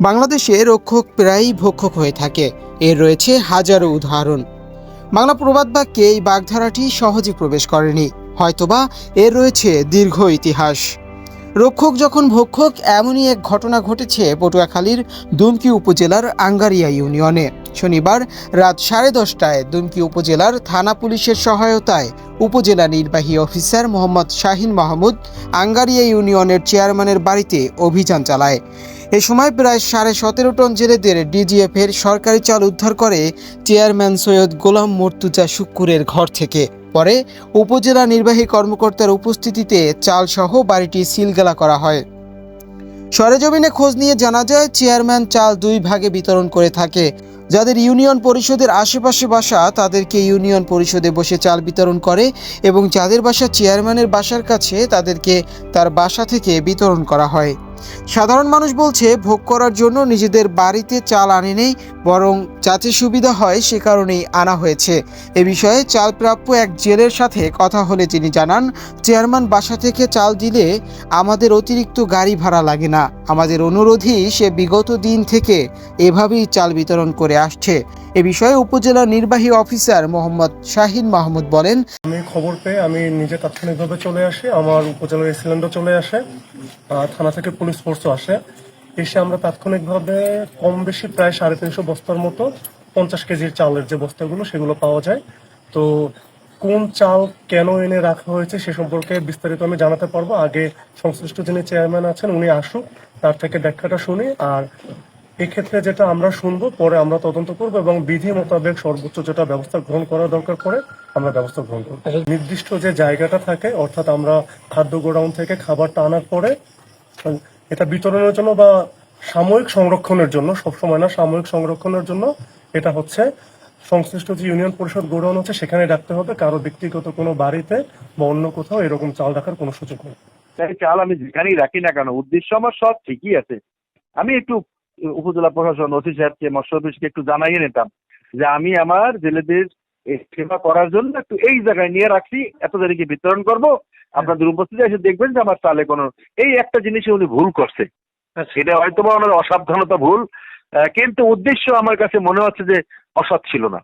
বাংলাদেশে রক্ষক প্রায়ই ভক্ষক হয়ে থাকে। এর রয়েছে হাজারো উদাহরণ। বাংলা প্রবাদ বাক্যে এই বাগধারাটি সহজে প্রবেশ করেনি। হয়তোবা এর রয়েছে দীর্ঘ ইতিহাস। রক্ষক যখন ভক্ষক, এমনই এক ঘটনা ঘটেছে পটুয়াখালীর দুমকি উপজেলার আঙ্গারিয়া ইউনিয়নে। শনিবার রাত সাড়ে দশটায় দুমকি উপজেলার থানা পুলিশের সহায়তায় উপজেলা নির্বাহী অফিসার মোহাম্মদ শাহিন মাহমুদ আঙ্গারিয়া ইউনিয়নের চেয়ারম্যানের বাড়িতে অভিযান চালায়। এ সময় প্রায় সাড়ে সতেরো টন জেলেদের ডিজিএফ এর সরকারি চাল উদ্ধার করে চেয়ারম্যান সৈয়দ গোলাম মর্তুজা শুক্কুরের ঘর থেকে। পরে উপজেলা নির্বাহী কর্মকর্তার উপস্থিতিতে চালসহ বাড়িটি সিলগালা করা হয়। সরেজমিনে খোঁজ নিয়ে জানা যায়, চেয়ারম্যান চাল দুই ভাগে বিতরণ করে থাকে। যাদের ইউনিয়ন পরিষদের আশেপাশে বাসা, তাদেরকে ইউনিয়ন পরিষদে বসে চাল বিতরণ করে এবং যাদের বাসা চেয়ারম্যানের বাসার কাছে, তাদেরকে তার বাসা থেকে বিতরণ করা হয়। সাধারণ মানুষ বলছে ভোগ করার জন্য নিজেদের বাড়িতে চাল আনেনি, বরং যাতে সুবিধা হয় সে কারণেই আনা হয়েছে। এ বিষয়ে চাল প্রাপ্য এক জেলের সাথে কথা হলে তিনি জানান, চেয়ারম্যান বাসা থেকে চাল দিলে আমাদের অতিরিক্ত গাড়ি ভাড়া লাগে না। আমাদের অনুরোধই সে বিগত দিন থেকে এভাবেই চাল বিতরণ করে আসছে। এ বিষয়ে উপজেলা নির্বাহী অফিসার মোহাম্মদ শাহিন মাহমুদ বলেন, আমি খবর পেয়ে আমি নিজে তাৎক্ষণিকভাবে চলে আসি। আমার উপজেলার সিলিন্ডার চলে আসে। থানা থেকে পুলিশ ফোর্সও আসে। এসে আমরা তাৎক্ষণিকভাবে কম বেশি প্রায় সাড়ে তিনশো বস্তার মতো পঞ্চাশ কেজির চালের যে বস্তাগুলো সেগুলো পাওয়া যায়। তো কোন চাল কেন এনে রাখা হয়েছে সে সম্পর্কে বিস্তারিত আমি জানাতে পারব। আগে সংশ্লিষ্ট যিনি চেয়ারম্যান আছেন উনি আসুক তার থেকে ব্যাখ্যাটা শুনি। আর এক্ষেত্রে যেটা আমরা শুনব পরে আমরা তদন্ত করব এবং বিধি মোতাবেক সর্বোচ্চ যেটা ব্যবস্থা গ্রহণ করা দরকার পড়ে আমরা ব্যবস্থা গ্রহণ করব। নির্দিষ্ট যে জায়গাটা থাকে অর্থাৎ আমরা খাদ্য গোডাউন থেকে খাবারটা আনার পরে এটা বিতরণের জন্য বা সাময়িক সংরক্ষণের জন্য, সবসময় না, সাময়িক সংরক্ষণের জন্য এটা হচ্ছে সংশ্লিষ্ট যে ইউনিয়ন পরিষদ গোডাউন আছে, সেখানে রাখতে হবে। কারও ব্যক্তিগত কোনো বাড়িতে বা অন্য কোথাও এরকম চাল রাখার কোনো সুযোগ নেই। তাই চাল আমি যেখানেই রাখি না কেন, উদ্দেশ্য আমার সব ঠিকই আছে। আমি একটু উপজেলা প্রশাসন ওসি সাহেবকে মৎস্য অফিসকে একটু জানাইয়ে নিতাম যে আমি আমার জেলেদের সেবা করার জন্য একটু এই জায়গায় নিয়ে রাখছি, এত তারিখে বিতরণ করব আপনাদের উপস্থিতি এসে দেখবেন যে আমার তালে কোনো এই একটা জিনিসে উনি ভুল করছে। সেটা হয়তো বা ওনার অসাবধানতা ভুল। কিন্তু উদ্দেশ্য আমার কাছে মনে হচ্ছে যে অসৎ ছিল না।